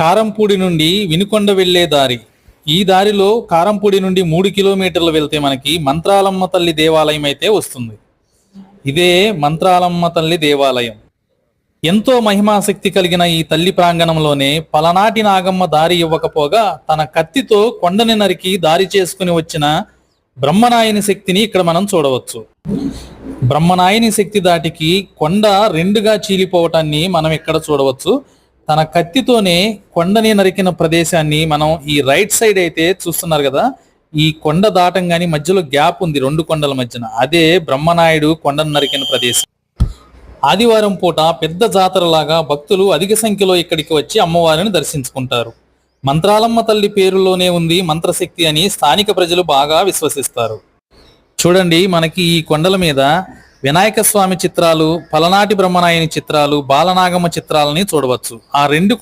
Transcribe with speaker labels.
Speaker 1: కారంపూడి నుండి వినుకొండ వెళ్ళే దారి. ఈ దారిలో కారంపూడి నుండి మూడు కిలోమీటర్లు వెళ్తే మనకి మంత్రాలమ్మ తల్లి దేవాలయం అయితే వస్తుంది. ఇదే మంత్రాలమ్మ తల్లి దేవాలయం. ఎంతో మహిమాశక్తి కలిగిన ఈ తల్లి ప్రాంగణంలోనే పలనాటి నాగమ్మ దారి ఇవ్వకపోగా తన కత్తితో కొండని నరికి దారి చేసుకుని వచ్చిన బ్రహ్మనాయని శక్తిని ఇక్కడ మనం చూడవచ్చు. బ్రహ్మనాయని శక్తి దాటికి కొండ రెండుగా చీలిపోవటాన్ని మనం ఇక్కడ చూడవచ్చు. తన కత్తితోనే కొండని నరికిన ప్రదేశాన్ని మనం ఈ రైట్ సైడ్ అయితే చూస్తున్నారు కదా ఈ కొండ దాటంగాని మధ్యలో గ్యాప్ ఉంది రెండు కొండల మధ్యన. అదే బ్రహ్మనాయుడు కొండను నరికిన ప్రదేశం. ఆదివారం పూట పెద్ద జాతరలాగా భక్తులు అధిక సంఖ్యలో ఇక్కడికి వచ్చి అమ్మవారిని దర్శించుకుంటారు. మంత్రాలమ్మ తల్లి పేరులోనే ఉంది మంత్రశక్తి అని స్థానిక ప్రజలు బాగా విశ్వసిస్తారు. చూడండి మనకి ఈ కొండల మీద వినాయక స్వామి చిత్రాలు పలనాటి బ్రహ్మనాయని చిత్రాలు బాలనాగమ్మ చిత్రాలని చూడవచ్చు. ఆ రెండు